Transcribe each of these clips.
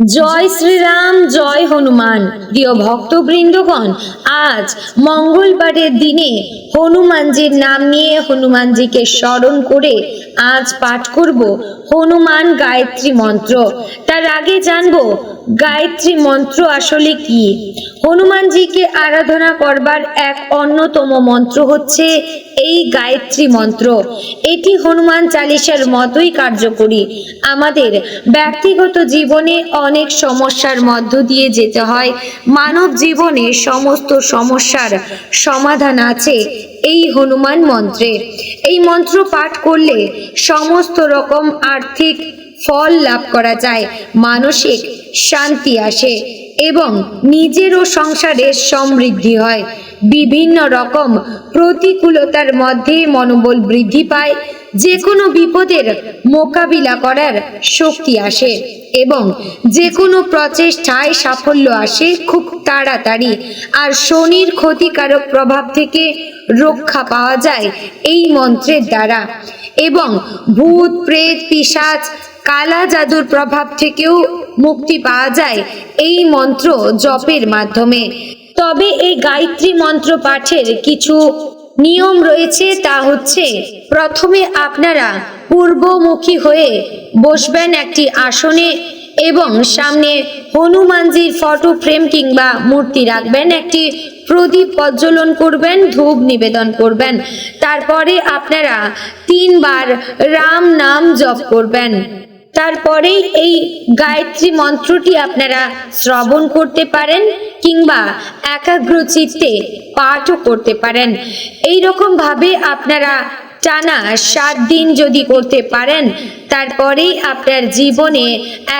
জয় শ্রীরাম, জয় হনুমান। প্রিয় ভক্তবৃন্দগণ, আজ মঙ্গলবারের দিনে হনুমানজির নাম নিয়ে হনুমানজিকে স্মরণ করে আজ পাঠ করব হনুমান গায়ত্রী মন্ত্র। তার আগে জানব গায়ত্রী মন্ত্র আসলে কি? হনুমানজিকে আরাধনা করবার এক অন্যতম মন্ত্র হচ্ছে এই গায়ত্রী মন্ত্র। এটি হনুমান চালিসার মতোই কার্যকরী। আমাদের ব্যক্তিগত জীবনে অনেক সমস্যার মধ্য দিয়ে যেতে হয়। মানব জীবনে সমস্ত সমস্যার সমাধান আছে এই হনুমান মন্ত্রে। এই মন্ত্র পাঠ করলে সমস্ত রকম আর্থিক ফল লাভ করা যায়, মানসিক শান্তি আসে এবং নিজেরও সংসারে সমৃদ্ধি হয়। বিভিন্ন রকম প্রতিকূলতার মধ্যে মনোবল বৃদ্ধি পায়। যে কোনো বিপদের মোকাবিলা করার শক্তি আসে এবং যে কোনো প্রচেষ্টায় সাফল্য আসে খুব তাড়াতাড়ি। আর শনির ক্ষতিকারক প্রভাব থেকে রক্ষা পাওয়া যায় এই মন্ত্রের দ্বারা। এবং ভূত, প্রেত, পিশাচ কালা জাদুর প্রভাব থেকেও মুক্তি পাওয়া যায় এই মন্ত্র জপের মাধ্যমে। তবে এই গায়ত্রী মন্ত্র পাঠের কিছু নিয়ম রয়েছে, তা হচ্ছে, প্রথমে আপনারা পূর্বমুখী হয়ে বসবেন একটি আসনে এবং সামনে হনুমানজির ফটো ফ্রেম কিংবা মূর্তি রাখবেন, একটি প্রদীপ প্রজ্বলন করবেন, ধূপ নিবেদন করবেন। তারপরে আপনারা তিনবার রাম নাম জপ করবেন। তারপরে এই গায়ত্রী মন্ত্রটি আপনারা শ্রবণ করতে পারেন কিংবা একাগ্র চিত্তে পাঠও করতে পারেন। এই ভাবে আপনারা টানা সাত দিন যদি করতে পারেন, তারপরেই আপনার জীবনে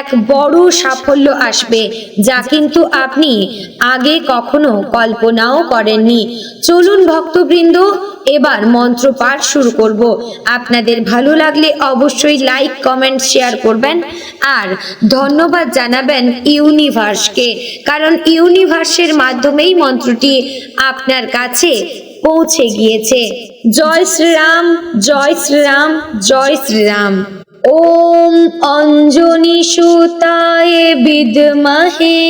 এক বড় সাফল্য আসবে, যা কিন্তু আপনি আগে কখনো কল্পনাও করেননি। চলুন ভক্তবৃন্দ এবার মন্ত্র পাঠ শুরু করব। আপনাদের ভালো লাগলে অবশ্যই লাইক কমেন্ট শেয়ার করবেন আর ধন্যবাদ জানাবেন ইউনিভার্সকে, কারণ ইউনিভার্সের মাধ্যমেই মন্ত্রটি আপনার কাছে পৌঁছে গিয়েছে। জয় শ্রীরাম জয় শ্রীরাম জয় শ্রীরাম। ওম অঞ্জনি সুতায় বিদ্মহে,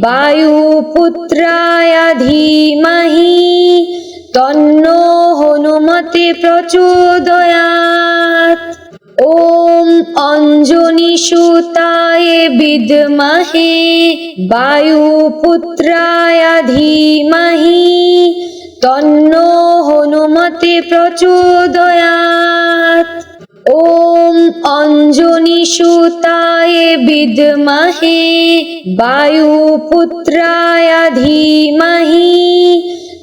বায়ুপুত্রায় ধীমহি। তন্নো হনুমতে প্রচোদয়াৎ ওম অঞ্জনি সুতায় বিদ্মহে, বায়ুপুত্রায় ধীমহি। তন্ন হনুমতে প্রচোদয়াৎ ওম অঞ্জনি সুতায় বিদ্মহে, বায়ুপুত্রায় ধীমহি।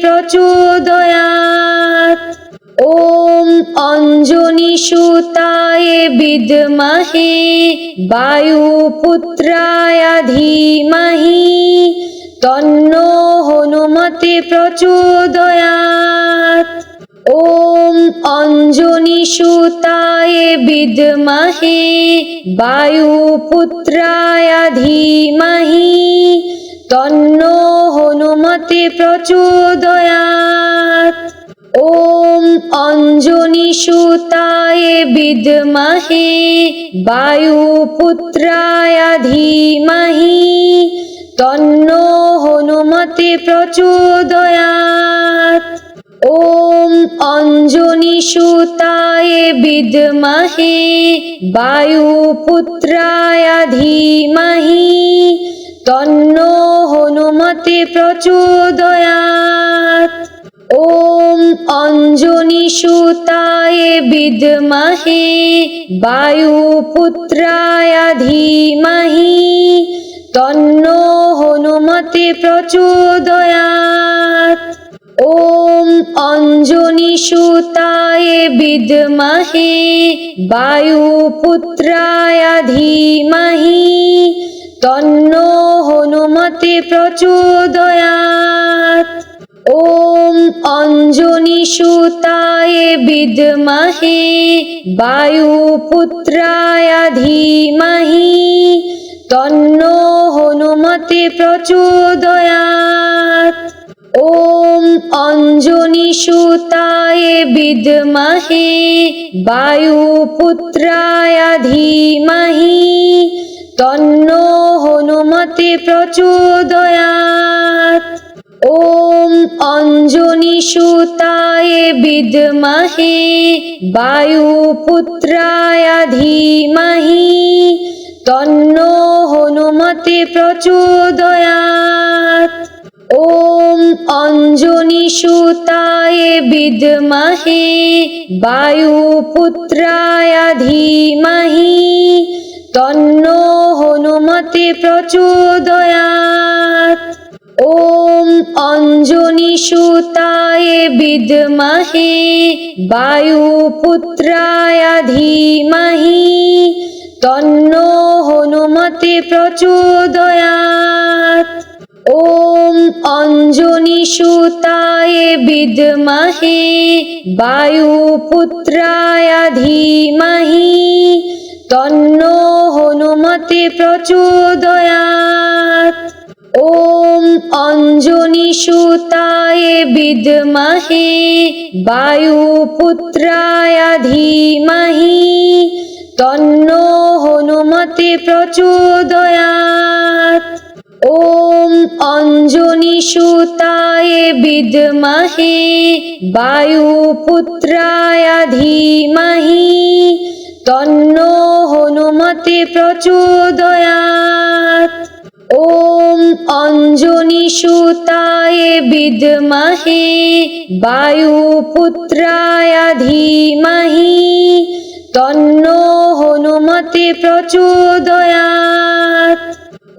প্রচোদয়াৎ ওম অঞ্জনি সুতায় বিদ্মহে, বায়ুপুত্রায় ধীমহি। তন্ন হনুমতে প্রচোদয়াৎ ওম অঞ্জনি সুতায় বিদ্মহে, বায়ুপুত্রায় ধীমহি। তন্নো হনুমতে প্রচোদয়াৎ ওম অঞ্জনি সুতায় বিদ্মহে, বায়ুপুত্রায় ধীমহি। তন্ন হনুমতে প্রচোদয়াৎ ওম অঞ্জনি সুতায় বিদ্মহে, বায়ুপুত্রায় ধীমহি। তন্নো হনুমতে প্রচোদয়াৎ ওম অঞ্জনি সুতায় বিদ্মহে, বায়ুপুত্রায় ধীমহি। তন্ন হনুমতে প্রচোদয়াৎ ওম অঞ্জনি সুতায় বিদ্মহে, বায়ুপুত্রায় ধীমহি। তন্ন হনুমতে প্রচোদয়াত ওম অঞ্জনী সুতায় বিদমহে, বায়ুপুত্রায় ধীমহি। তন্ন হনুমতে প্রচোদয়াত ওম অঞ্জনী সুতায় বিদমহে, বায়ুপুত্রায় ধীমহি। তন্ন হনুমতে প্রচোদয়াত। ওম অঞ্জনি সুতায় বিদমহে, বায়ুপুত্রায় ধীমহি। তন্ন হনুমতে প্রচোদয়াত। ওম অঞ্জনি সুতায় বিদমহে, বায়ুপুত্রায় ধীমহি। তন্ন হনুমতে প্রচোদয়াত ওম অঞ্জনি সুতায় বিদমহে, বায়ুপুত্রায় ধীমহি। তন্ন হনুমতে প্রচোদয়াত ওম অঞ্জনি সুতায় বিদমহে, বায়ুপুত্রায় ধীমহি। তন্ন হনুমতে প্রচোদয়াত ওম অঞ্জনী সুতায় বিদমহে, বায়ুপুত্রায় ধীমহি। তন্ন হনুমতে প্রচোদয়াত ওম অঞ্জনী সুতায় বিদমহে, বায়ুপুত্রায় ধীমহি। তন্ন হনুমতে প্রচোদয়াত। ওম অঞ্জনি সুতায় বিদমহে, বায়ুপুত্রায় ধীমহি। তন্ন হনুমতে প্রচোদয়াত।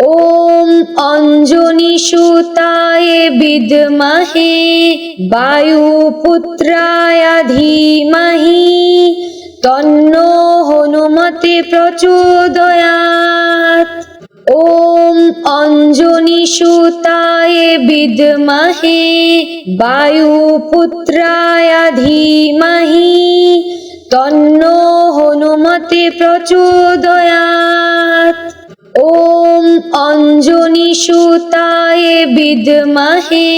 ওম অঞ্জনি সুতায় বিদমহে, বায়ুপুত্রায় ধীমহি। তন্ন হনুমতে প্রচোদয়াত ওম অঞ্জনী সুতায় বিদমহে, বায়ুপুত্রায় ধীমহি। তন্ন হনুমতে প্রচোদয়াত ওম অঞ্জনী সুতায় বিদমহে,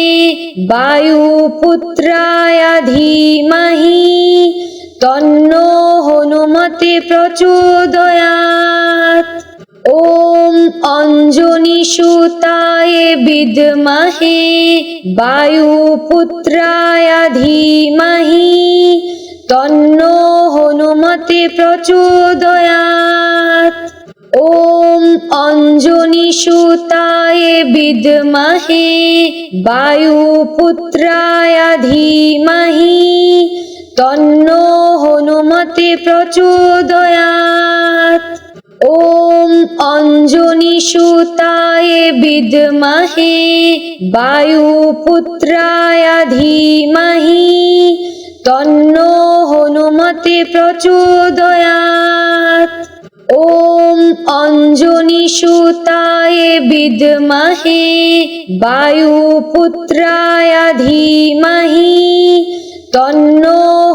বায়ুপুত্রায় ধীমহি। তন্ন হনুমতে প্রচোদয়াত। ওম অঞ্জনি সুতায় বিদমহে, বায়ুপুত্রায় ধীমহি। তন্ন হনুমতে প্রচোদয়াত। ওম অঞ্জনি সুতায় বিদমহে, বায়ুপুত্রায় ধীমহি। তন্ন হনুমতে প্রচোদয়াত ওম অঞ্জনি সুতায় বিদমহে, বায়ুপুত্রায় ধীমহি। তন্ন হনুমতে প্রচোদয়াত ওম অঞ্জনি সুতায় বিদমহে, বায়ুপুত্রায় ধীমহি। তন্ন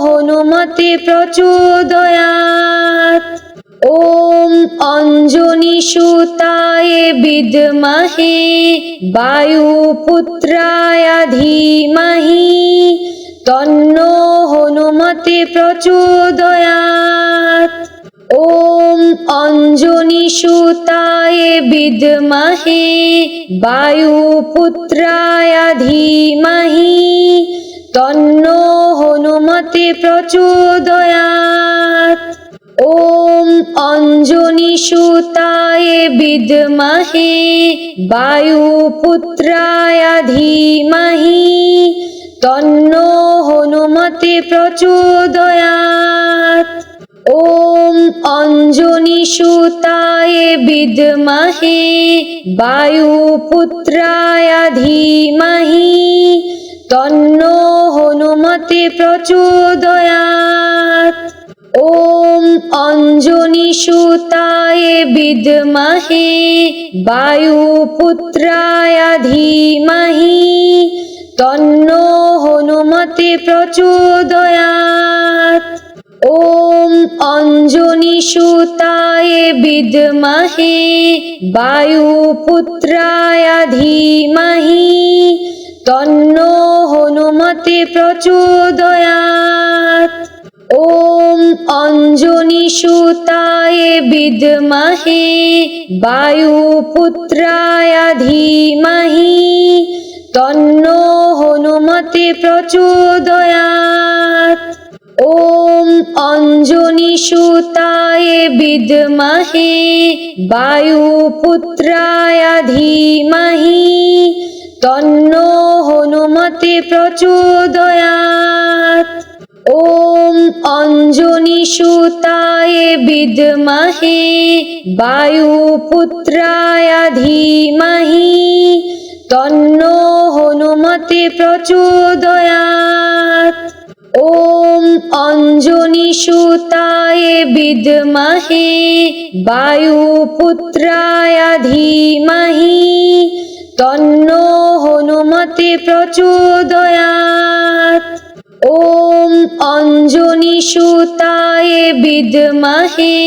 হনুমতে প্রচোদয়াত ওম অঞ্জনি সুতায় বিদমহে, বায়ুপুত্রায় ধীমহি। তন্ন হনুমতে প্রচোদয়াত ওম অঞ্জনি সুতায় বিদমহে, বায়ুপুত্রায় ধীমহি। তন্ন হনুমতে প্রচোদয়াত। ওম অঞ্জনি সুতায় বিদমহে, বায়ুপুত্রায় ধীমহি। তন্ন হনুমতে প্রচোদয়াত। ওম অঞ্জনি সুতায় বিদমহে, বায়ুপুত্রায় ধীমহি। তন্ন প্রচুদয়াত ওম অঞ্জনি সুতায় বিদমহে, বায়ুপুত্রায় ধীমহি। তন্ন হনুমতে প্রচুদয়াত ওম অঞ্জনি সুতায় বিদমহে, বায়ুপুত্রায় ধীমহি। তন্ন হনুমতে প্রচোদয়াত। ওম অঞ্জনি সুতায় বিদমহে, বায়ুপুত্রায় ধীমহি। তন্ন হনুমতে প্রচোদয়াত। ওম অঞ্জনি সুতায় বিদমহে, বায়ুপুত্রায় ধীমহি। তন্ন হনুমতে প্রচোদয়াত ওম অঞ্জনি সুতায় বিদমহে, বায়ুপুত্রায় ধীমহি। তন্ন হনুমতে প্রচোদয়াত ওম অঞ্জনি সুতায় বিদমহে, বায়ুপুত্রায় ধীমহি। তন্ন হনুমতে প্রচোদয়াত ওম অঞ্জনী সুতায় বিদমহে,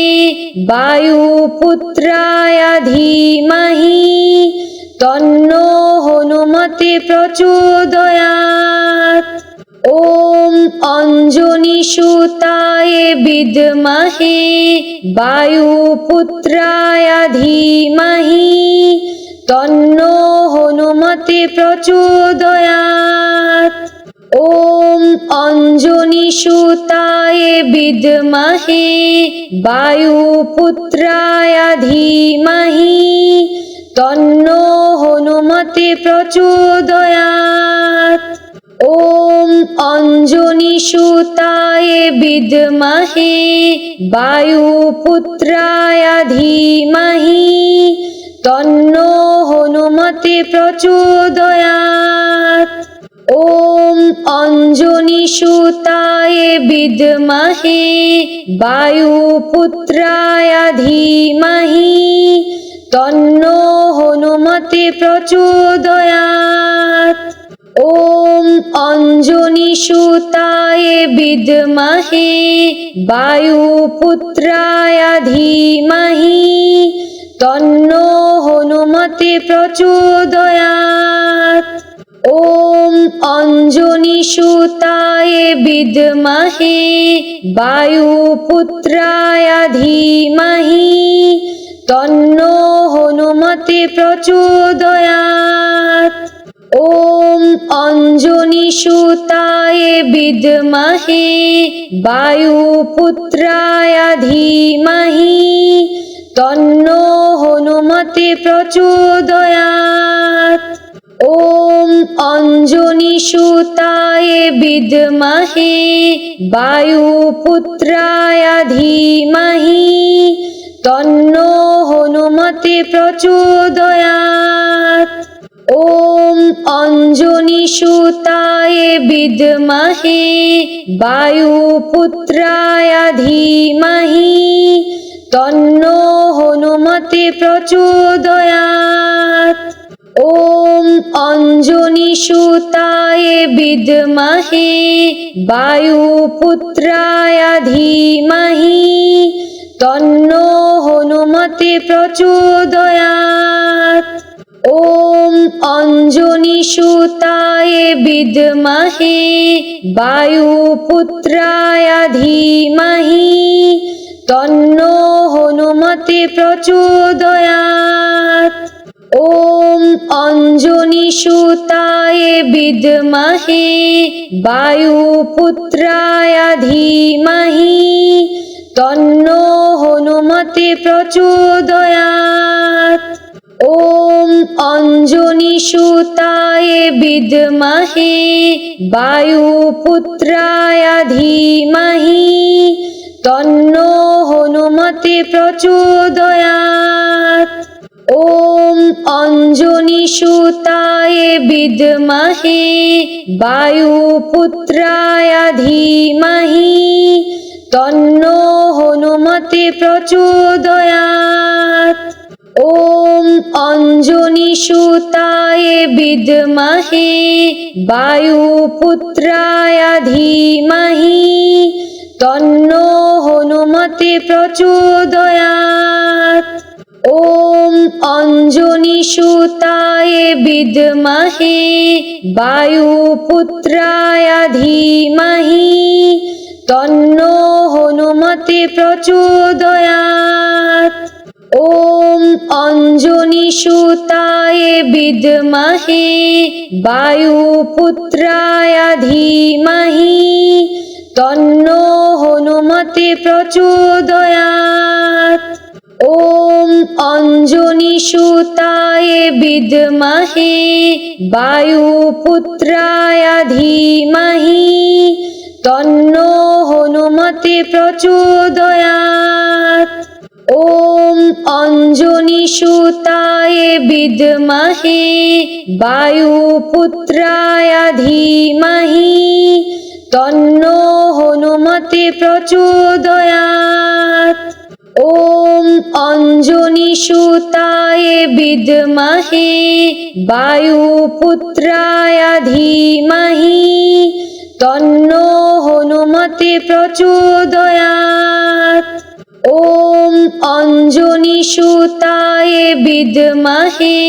বায়ুপুত্রায় ধীমহি। তন্ন হনুমতে প্রচোদয়াত ওম অঞ্জনী সুতায় বিদমহে, বায়ুপুত্রায় ধীমহি। তন্ন হনুমতে প্রচোদয়াত। ওম অঞ্জনি সুতায় বিদমহে, বায়ুপুত্রায় ধীমহি। তন্ন হনুমতে প্রচোদয়াত। ওম অঞ্জনি সুতায় বিদমহে, বায়ুপুত্রায় ধীমহি। তন্ন হনুমতে প্রচোদয়াত ওম অঞ্জনী সুতায় বিদমহে, বায়ুপুত্রায় ধীমহি। তন্ন হনুমতে প্রচোদয়াত ওম অঞ্জনী সুতায় বিদমহে, বায়ুপুত্রায় ধীমহি। তন্ন হনুমতে প্রচোদয়াত। ওম অঞ্জনি সুতায় বিদমহে, বায়ুপুত্রায় ধীমহি। তন্ন হনুমতে প্রচোদয়াত। ওম অঞ্জনি সুতায় বিদমহে, বায়ুপুত্রায় ধীমহি। তন্ন হনুমতে প্রচোদয়াত ওম অঞ্জনি সুতায় বিদমহে, বায়ুপুত্রায় ধীমহি। তন্ন হনুমতে প্রচোদয়াত ওম অঞ্জনি সুতায় বিদমহে, বায়ুপুত্রায় ধীমহি। তন্ন হনুমতে প্রচোদয়াত ওম অঞ্জনী সুতায় বিদমহে, বায়ুপুত্রায় ধীমহি। তন্ন হনুমতে প্রচোদয়াত ওম অঞ্জনী সুতায় বিদমহে, বায়ুপুত্রায় ধীমহি। তন্ন হনুমতে প্রচোদয়াত। ওম অঞ্জনি সুতায় বিদমহে, বায়ুপুত্রায় ধীমহি। তন্ন হনুমতে প্রচোদয়াত। ওম অঞ্জনি সুতায় বিদমহে, বায়ুপুত্রায় ধীমহি। তন্ন হনুমতি প্রচুদয়াত ওম অঞ্জনি সুতায় বিদমহে, বায়ুপুত্রায় ধীমহি। তন্ন হনুমতি প্রচুদয়াত ওম অঞ্জনি সুতায় বিদমহে, বায়ুপুত্রায় ধীমহি। তন্ন মতে প্রচোদয়াত ওম অঞ্জনি সুতায় বিদমহে, বায়ুপুত্রায় ধীমহি। তন্ন হনুমতে প্রচোদয়াত ওম অঞ্জনি সুতায় বিদমহে, বায়ুপুত্রায় ধীমহি। তন্ন হনুমতে প্রচোদয়াত ওম অঞ্জনি সুতায় বিদমহে, বায়ুপুত্রায় ধীমহি। তন্ন হনুমতে প্রচোদয়াত ওম অঞ্জনি সুতায় বিদমহে, বায়ুপুত্রায় ধীমহি। তন্ন হনুমতে প্রচোদয়াত ওম অঞ্জনী সুতায় বিদমহে, বায়ুপুত্রায় ধীমহি। তন্ন হনুমতে প্রচোদয়াত ওম অঞ্জনী সুতায় বিদমহে,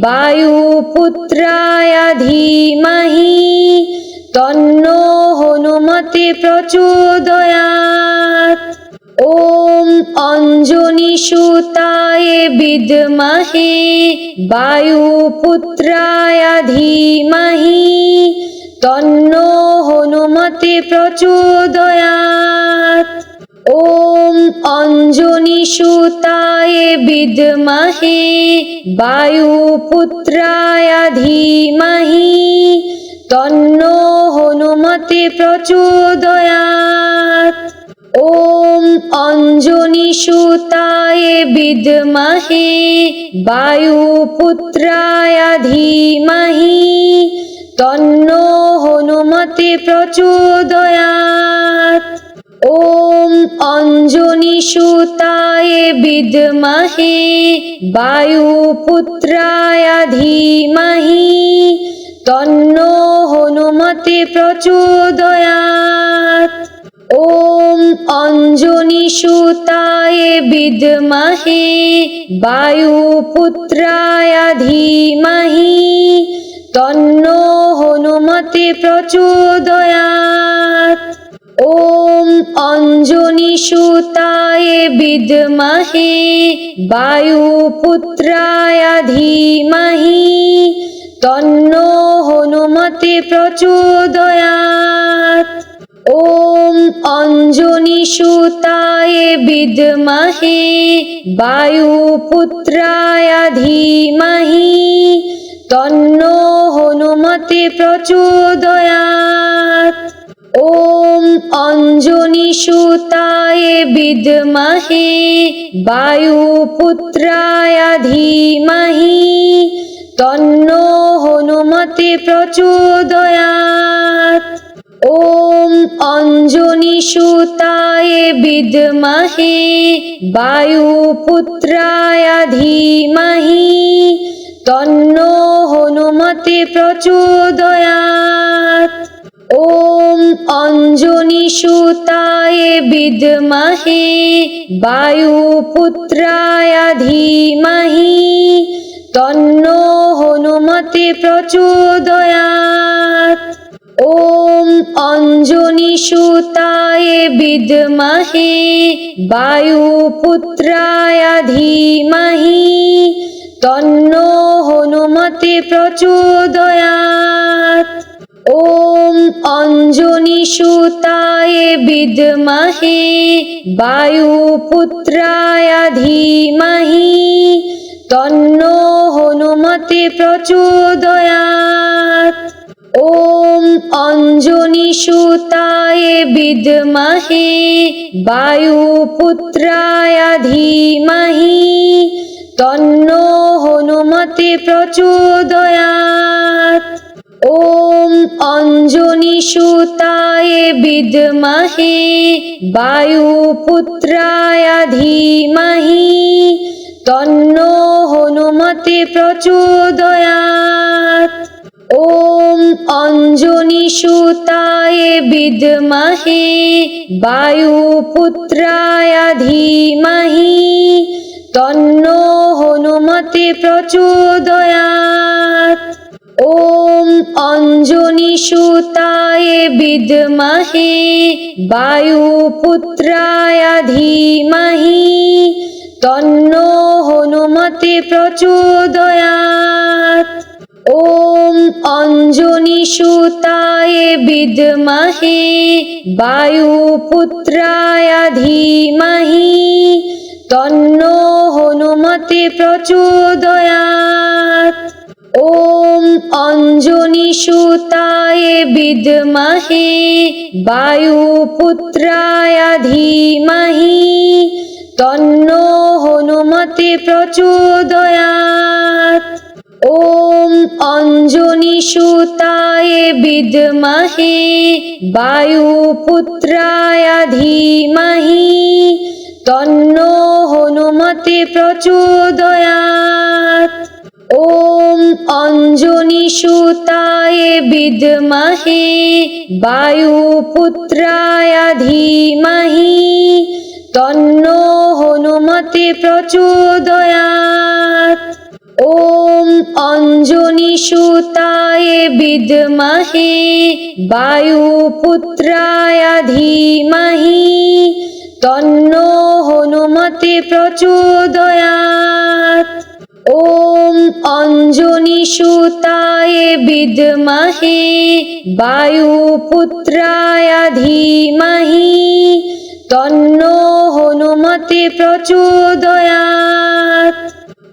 বায়ুপুত্রায় ধীমহি। তন্ন হনুমতে প্রচোদয়াত। ওম অঞ্জনি সুতায় বিদমহে, বায়ুপুত্রায় ধীমহি। তন্ন হনুমতে প্রচোদয়াত। ওম অঞ্জনি সুতায় বিদমহে, বায়ুপুত্রায় ধীমহি। তন্ন হনুমতে প্রচোদয়াত ওম অঞ্জনী সুতায় বিদমহে, বায়ুপুত্রায় ধীমহি। তন্ন হনুমতে প্রচোদয়াত ওম অঞ্জনী সুতায় বিদমহে, বায়ুপুত্রায় ধীমহি। তন্ন হনুমতে প্রচোদয়াত। ওম অঞ্জনি সুতায় বিদমহে, বায়ুপুত্রায় ধীমহি। তন্ন হনুমতে প্রচোদয়াত। ওম অঞ্জনি সুতায় বিদমহে, বায়ুপুত্রায় ধীমহি। তন্ন হনুমতে প্রচোদয়াত ওম অঞ্জনি সুতায় বিদমহে, বায়ুপুত্রায় ধীমহি। তন্ন হনুমতে প্রচোদয়াত ওম অঞ্জনি সুতায় বিদমহে, বায়ুপুত্রায় ধীমহি। তন্ন হনুমতে প্রচোদয়াত ওম অঞ্জনী সুতায় বিদমহে, বায়ুপুত্রায় ধীমহি। তন্ন হনুমতে প্রচোদয়াত ওম অঞ্জনী সুতায় বিদমহে, বায়ুপুত্রায় ধীমহি। তন্ন হনুমতে প্রচোদয়াত। ওম অঞ্জনি সুতায় বিদমহে, বায়ুপুত্রায় ধীমহি। তন্ন হনুমতে প্রচোদয়াত। ওম অঞ্জনি সুতায় বিদমহে, বায়ুপুত্রায় ধীমহি। তন্ন হনুমতে প্রচোদয়াত ওম অঞ্জনী সুতায় বিদমহে, বায়ুপুত্রায় ধীমহি। তন্ন হনুমতে প্রচোদয়াত ওম অঞ্জনী সুতায় বিদমহে, বায়ুপুত্রায় ধীমহি। তন্ন হনুমতে প্রচোদয়াত। ওম অঞ্জনি সুতায় বিদমহে, বায়ুপুত্রায় ধীমহি। তন্ন হনুমতে প্রচোদয়াত। ওম অঞ্জনি সুতায় বিদমহে, বায়ুপুত্রায় ধীমহি। তন্ন হনুমতে প্রচোদয়াত ওম অঞ্জনি সুতায় বিদমহে, বায়ুপুত্রায় ধীমহি। তন্ন হনুমতে প্রচোদয়াত ওম অঞ্জনি সুতায় বিদমহে, বায়ুপুত্রায় ধীমহি। তন্ন হনুমতে প্রচোদয়াত ওম অঞ্জনী সুতায় বিদমহে, বায়ুপুত্রায় ধীমহি। তন্ন হনুমতে প্রচোদয়াত ওম অঞ্জনী সুতায় বিদমহে, বায়ুপুত্রায় ধীমহি। তন্ন प्रचोदयात् ॐ अञ्जनिसुताय विद्महे वायुपुत्राय धीमहि तन्नो हनुमते प्रचोदयात् ॐ अञ्जनिसुताय विद्महे वायुपुत्राय धीमहि তন্ন হনুমতে প্রচোদয়াত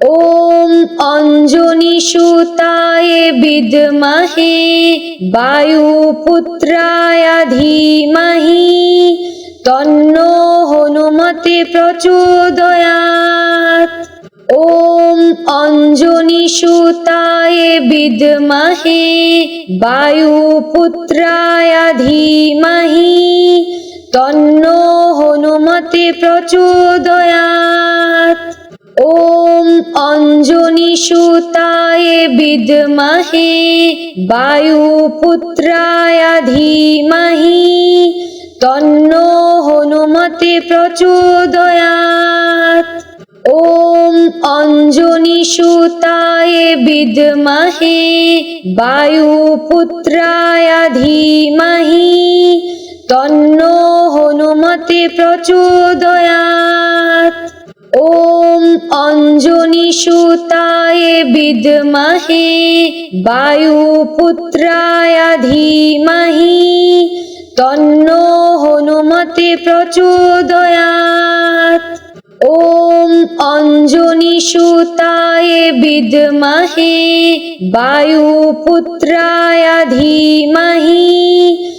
ওম অঞ্জনী সুতায় বিদমহে, বায়ুপুত্রায় ধীমহি। তন্ন হনুমতে প্রচোদয়াত ওম অঞ্জনী সুতায় বিদমহে, বায়ুপুত্রায় ধীমহি। তন্ন হনুমতে প্রচোদয়াত। ওম অঞ্জনি সুতায় বিদমহে, বায়ুপুত্রায় ধীমহি। তন্ন হনুমতে প্রচোদয়াত। ওম অঞ্জনি সুতায় বিদমহে, বায়ুপুত্রায় ধীমহি। তন্ন হনুমতে প্রচোদয়াত ওম অঞ্জনি সুতায় বিদমহে, বায়ুপুত্রায় ধীমহি। তন্ন হনুমতে প্রচোদয়াত ওম অঞ্জনি সুতায় বিদমহে, বায়ুপুত্রায় ধীমহি।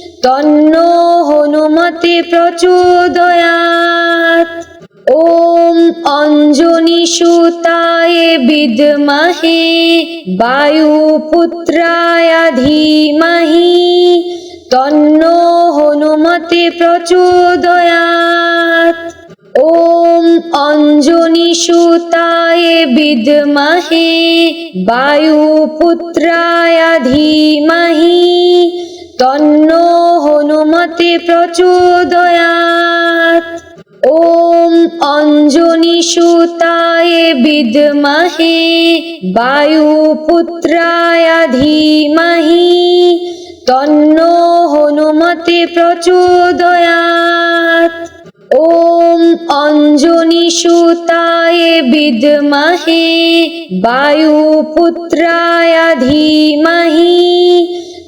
তন্ন হনুমতে প্রচোদয়াত। ওম অঞ্জনি সুতায় বিদমহে, বায়ুপুত্রায় ধীমহি। তন্ন হনুমতে প্রচোদয়াত। ওম অঞ্জনি সুতায় বিদমহে, বায়ুপুত্রায় ধীমহি। তন্ন হনুমতে প্রচোদয়াত ওম অঞ্জনী সুতায় বিদমহে, বায়ুপুত্রায় ধীমহি। তন্ন হনুমতে প্রচোদয়াত ওম অঞ্জনী সুতায় বিদমহে, বায়ুপুত্রায় ধীমহি।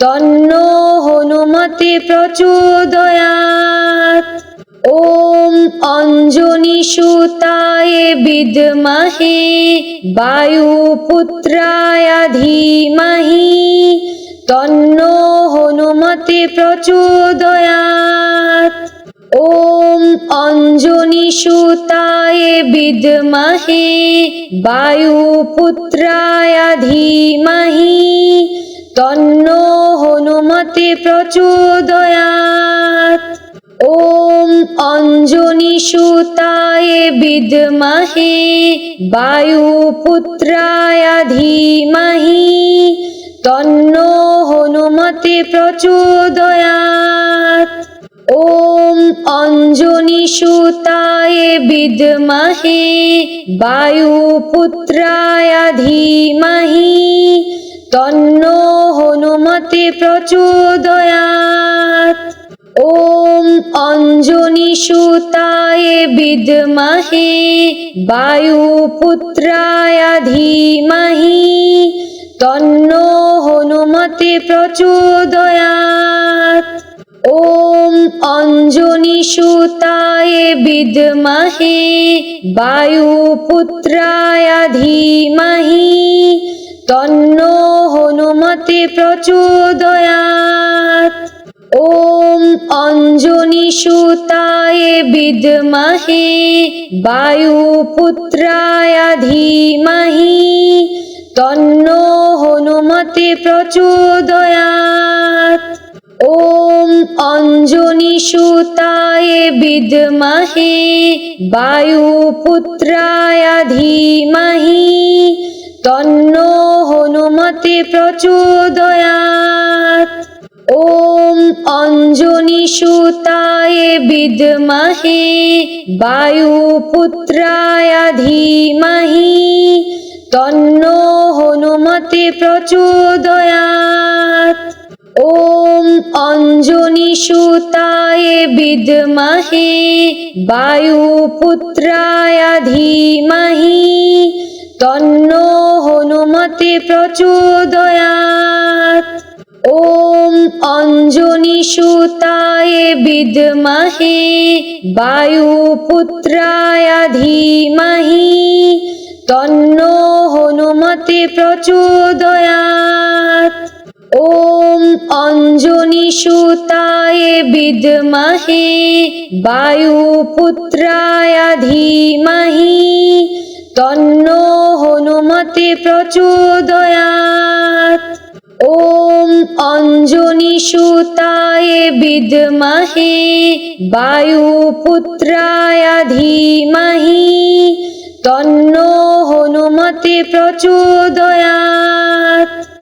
তন্ন হনুমতে প্রচোদয়াত ওম অঞ্জনি সুতায় বিদমহে, বায়ুপুত্রায় ধীমহি। তন্ন হনুমতে প্রচোদয়াত ওম অঞ্জনি সুতায় বিদমহে, বায়ুপুত্রায় ধীমহি। তন্ন হনুমতে প্রচোদয়াত ওম অঞ্জনী সুতায় বিদমহে, বায়ুপুত্রায় ধীমহি। তন্ন হনুমতে প্রচোদয়াত ওম অঞ্জনী সুতায় বিদমহে, বায়ুপুত্রায় ধীমহি। তন্ন হনুমতে প্রচোদয়াত। ওম অঞ্জনি সুতায় বিদমহে, বায়ুপুত্রায় ধীমহি। তন্ন হনুমতে প্রচোদয়াত। ওম অঞ্জনি সুতায় বিদমহে, বায়ুপুত্রায় ধীমহি। তন্ন মতে প্রচোদয়াত ওম অঞ্জনি সুতায় বিদমহে, বায়ুপুত্রায় ধীমহি। তন্ন হনুমতে প্রচোদয়াত ওম অঞ্জনি সুতায় বিদমহে, বায়ুপুত্রায় ধীমহি। তন্ন হনুমতে প্রচোদয়াত। ওম অঞ্জনি সুতায় বিদমহে, বায়ুপুত্রায় ধীমহি। তন্ন হনুমতে প্রচোদয়াত। ওম অঞ্জনি সুতায় বিদমহে, বায়ুপুত্রায় ধীমহি। তন্ন হনুমতে প্রচোদয়াত ওম অঞ্জনি সুতায় বিদমহে, বায়ুপুত্রায় ধীমহি। তন্ন হনুমতে প্রচোদয়াত ওম অঞ্জনি সুতায় বিদমহে, বায়ুপুত্রায় ধীমহি। তন্ন হনুমতে প্রচোদয়াত ওম অঞ্জনী সুতায় বিদমহে বায়ুপুত্রায় ধীমহি। তন্ন হনুমতে প্রচোদয়াত